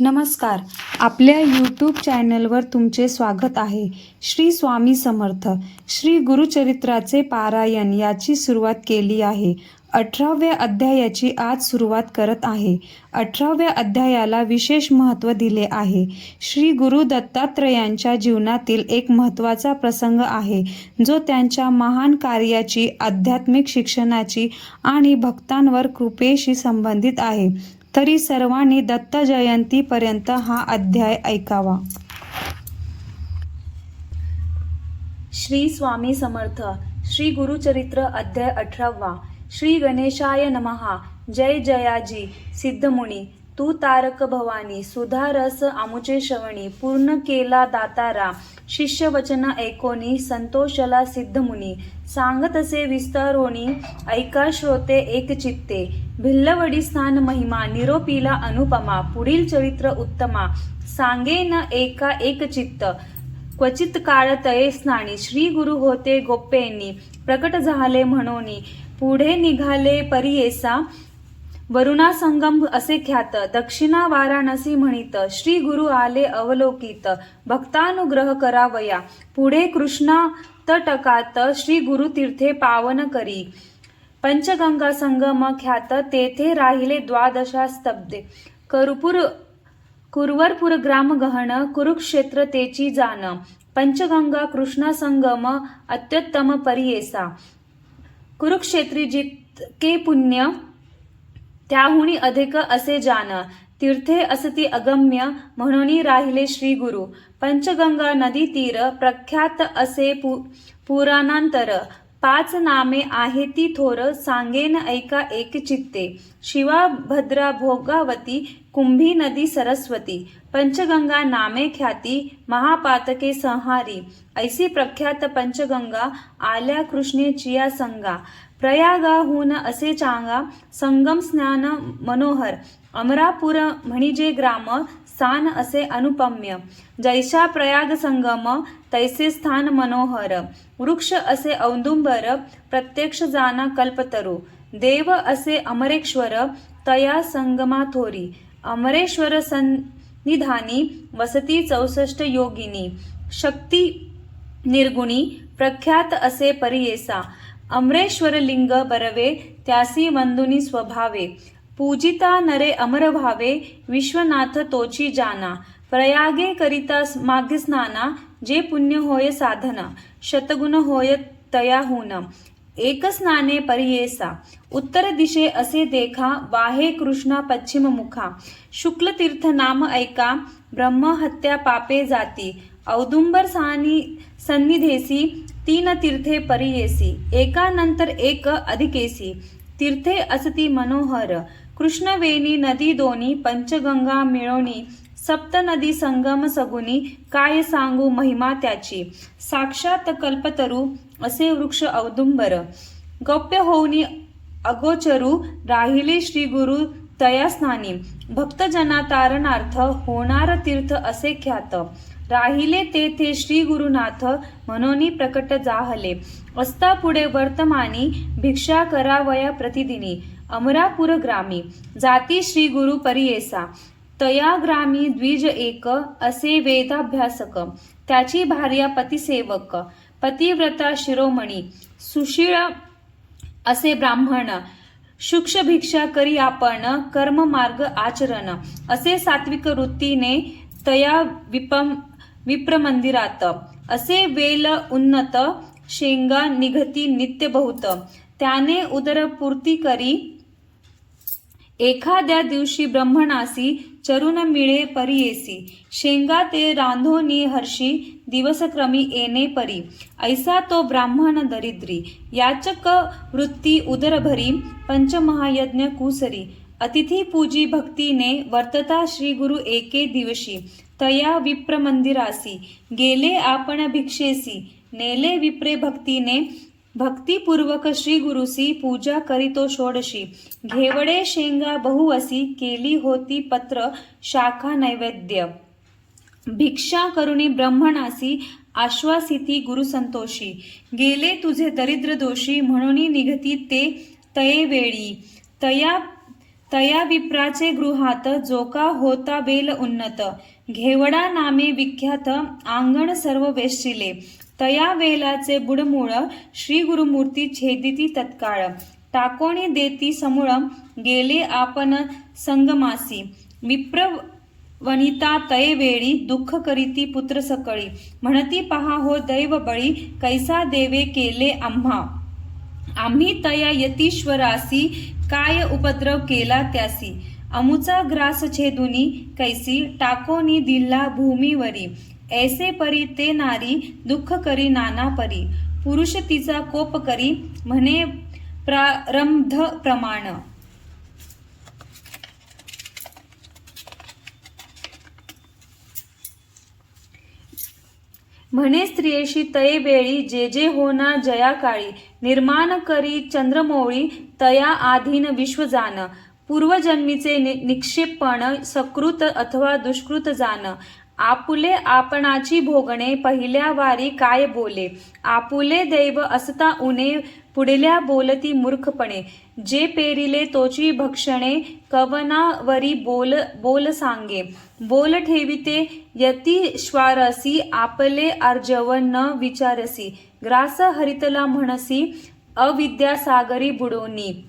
नमस्कार. आपल्या यूट्यूब चॅनलवर तुमचे स्वागत आहे. श्री स्वामी समर्थ श्री गुरुचरित्राचे पारायण याची सुरुवात केली आहे. अठराव्या अध्यायाची आज सुरुवात करत आहे. अठराव्या अध्यायाला विशेष महत्त्व दिले आहे. श्री गुरु दत्तात्रयांच्या जीवनातील एक महत्त्वाचा प्रसंग आहे जो त्यांच्या महान कार्याची आध्यात्मिक शिक्षणाची आणि भक्तांवर कृपेशी संबंधित आहे. तरी सर्वांनी दत्त जयंतीपर्यंत हा अध्याय ऐकावा. श्री स्वामी समर्थ. श्री गुरुचरित्र अध्याय अठरावा. श्री गणेशाय नमहा. जय जयाजी. सिद्धमुनी. तू तारक भवानी. सुधारस आमुचे श्रवणी. पूर्ण केला दातारा. शिष्यवचन ऐकोनी संतोषला सिद्धमुनी सांगतसे विस्तरोणी ऐका श्रोते एक चित्ते. भिल्लवडी स्थान महिमा निरोपीला अनुपमा पुढील चरित्र उत्तमा. सांगे न एका एक चित्त. क्वचित काळ तये स्नानी श्री गुरु होते गोप्येनी प्रकट झाले म्हणोनी पुढे निघाले परियेसा. वरुणा संगम असे ख्यात दक्षिणा वाराणसी म्हणित श्री गुरु आले अवलोकित भक्तानुग्रह करावया पुढे कृष्णा तटकात श्री गुरु तीर्थे पावन करी. पंचगंगा संगम ख्यात तेथे राहिले द्वादशा स्तब्धे. करुपूर कुरवरपूर ग्राम गहन कुरुक्षेत्र तेची जान. पंचगंगा कृष्णा संगम अत्युत्तम परियेसा. कुरुक्षेत्री जितके पुण्य त्याहुनी अधिक असे जान तीर्थे असती अगम्य म्हणून राहिले श्री गुरु. पंचगंगा नदी तीर प्रख्यात असे पु पुराणांतर पाच नामे आहे ती थोर सांगेन ऐका एक चित्ते. शिवा भद्रा भोगावती कुंभी नदी सरस्वती. पंचगंगा नामे ख्याती महापातके संहारी. ऐसी प्रख्यात पंचगंगा आल्या कृष्णेचिया संगा. प्रयागाहून असे चांगा संगम स्नान मनोहर. अमरापूर म्हणजे ग्राम स्थान असे अनुपम्य. जैशा प्रयाग संगम तैसे स्थान मनोहर. वृक्ष असे औदुंबर प्रत्यक्ष जाना कल्पतरू. देव असे अमरेश्वर तया संगमा थोरी. अमरेश्वर सन्निधानी वसती चौसष्ट योगिनी. शक्ती निर्गुणी प्रख्यात असे परियेसा. अमरेश्वर लिंग बरवे त्यासी वंदुनी स्वभावे. पूजिता नरे अमर भावे विश्वनाथ तोची जाना प्रयागे करिता माघ स्नाना जे पुण्य होय साधना शतगुण होय तयाहून एक स्नाने परियेसा उत्तर दिशे असे देखा वाहे कृष्णा पश्चिम मुखा शुक्ल तीर्थ नाम ऐका ब्रह्म हत्या पापे जाती औदुंबर सानी सन्निधेसी तीन तीर्थे परियेसी एकानंतर एक अधिकेसी तीर्थे असती मनोहर कृष्णवेणी नदी दोनी पंचगंगा मिळवणी सप्त नदी संगम सगुनी काय सांगू महिमा त्याची? साक्षात कल्पतरू असे वृक्ष औदुंबर. गौप्य होऊनी अगोचरू राहिले श्री गुरु तयास्नानी. भक्तजना तारणार्थ होणार तीर्थ असे ख्यात. राहिले तेथे श्री गुरुनाथ म्हणून प्रकट जाहले. असता पुढे वर्तमानी भिक्षा करावया प्रतिदिनी अमरापूर ग्रामी जाती श्री गुरु परियेसा तया ग्रामी द्विज एक असे वेदाभ्यासक त्याची भार्या पतिसेवक पतिव्रता शिरोमणी सुशीळ असे ब्राह्मण शुक्ष भिक्षा करी आपण कर्म मार्ग आचरण असे सात्विक वृत्तीने तया विपम विप्रमंदिरात असे वेल उन्नत शेंगा निघती नित्य बहुत. त्याने उदरपूर्ती करी. एखाद्या दिवशी ब्रह्मणासी चरुण मिळे परियेसी शेंगा ते रांधोनी हर्षी दिवसक्रमी येणे परी. ऐसा तो ब्राह्मण दरिद्री. याचक वृत्ती उदरभरी पंचमहायज्ञ कुसरी. अतिथी पूजी भक्तीने वर्तता श्री गुरु एके दिवशी. तया विप्र मंदिरासी गेले आपण भिक्षेसी. नेले विप्रे भक्तीने भक्तिपूर्वक श्री गुरुसी पूजा करीतो षोडशी. घेवडे शेंगा बहुवसी केली होती पत्र शाखा नैवेद्य. भिक्षा करुणी ब्रह्मणासी आश्वासिती गुरुसंतोषी गेले तुझे दरिद्र दोषी म्हणून निघती ते तये वेळी. तया तया विप्राचे गृहात जोका होता बेल उन्नत. घेवडा नामे विख्यात आंगण सर्व वेशिले तया वेलाचे बुडमूळ श्री गुरुमूर्ती छेदिती तत्काळ. टाकोणी देती समूळ गेले आपण संगमासी. विप्र वनिता तय वेळी दुःख करीती पुत्र सकळी. म्हणती पहा हो दैव बळी कैसा देवे केले आम्हा. आम्ही तया यतीश्वरासी काय उपद्रव केला त्यासी. अमुचा ग्रास छेदुनी कैसी टाकोनी दिल्ला भूमीवरी. ऐसे परी ते नारी दुःख करी नाना परी. पुरुष तिचा कोप करी म्हणे प्रारंभ प्रमाण. म्हणे स्त्रियेशी तये वेळी जे जे होना जया काळी. निर्माण करी चंद्रमौळी तया आधीन विश्वजान पूर्वजन्मीचे नि- निक्षेपण सकृत अथवा दुष्कृत जाण आपुले आपणाची भोगणे पहिल्या वारी काय बोले? आपुले दैव असता उणे पुढल्या बोलती मूर्खपणे. जे पेरिले तोची भक्षणे कवनावरी बोल बोल सांगे. बोल ठेविते यती श्वारसी आपले अर्जव न विचारसी. ग्रास हरितला म्हणसी अविद्यासागरी बुडोनी.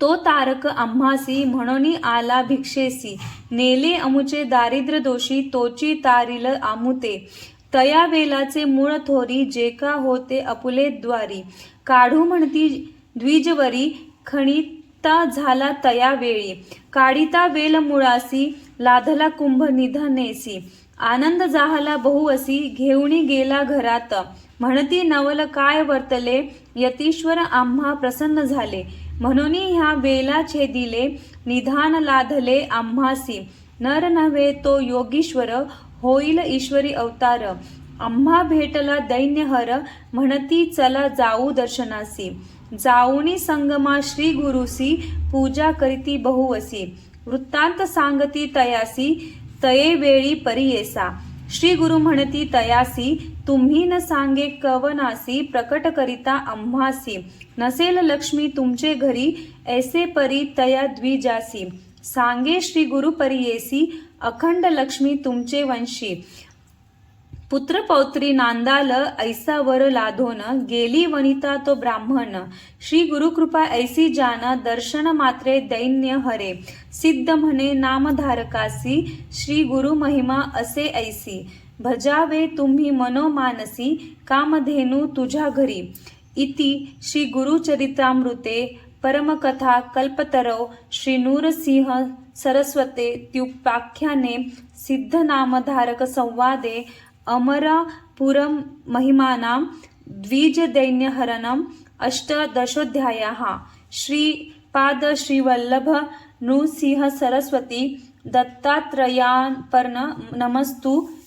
तो तारक आम्हासी म्हणून आला भिक्षेसी. नेले अमुचे दारिद्र्य दोषी तोची तारिल आमुते. तया वेलाचे मूळ थोरी जे का होते अपुले द्वारी. काढू म्हणती द्विजवरी खणिता झाला तया वेळी. काढिता वेल मुळासी लाधला कुंभ निधनेसी. आनंद जाहला बहुअसी घेऊणी गेला घरात. म्हणती नवल काय वर्तले? यतीश्वर आम्हा प्रसन्न झाले. म्हणून ह्या वेला छेदिले निधान लाधले आम्हासी. नर नव्हे तो योगीश्वर होईल ईश्वरी अवतार. आम्हा भेटला दैन्यहर म्हणती चला जाऊ दर्शनासी. जाऊनी संगमा श्री गुरुसी पूजा करीती बहुवसी. वृत्तांत सांगती तयासी तये वेळी परियेसा. श्री गुरु म्हणती तयासी तुम्ही न सांगे कवनासी प्रकट करिता आम्हासी. नसेल लक्ष्मी तुमचे घरी ऐसे परी तया द्विजासी. सांगे श्री गुरु परियेसी अखंड लक्ष्मी तुमचे वंशी. पुत्र पौत्री नांदाल ऐसा वर लाधोन गेली वनिता तो ब्राह्मण. श्री गुरुकृपा ऐसी जान दर्शन मात्रे दैन्य हरे. सिद्ध म्हणे नामधारकासी श्री गुरु महिमा असे ऐसी. भजावे तुम्ही मनोमानसी कामधेनू तुझ्या घरी. इति श्री गुरुचरितामृते परमकथा कल्पतरौ श्री नूरसिंह सरस्वते त्युपाख्याने सिद्धनामधारक संवादे अमरापुरं महिमानां द्विजदैन्यहरणम् अष्टदशोऽध्यायः. श्रीपाद श्रीवल्लभ नृसिंह सरस्वती दत्तात्रयापर्ण नमस्तु.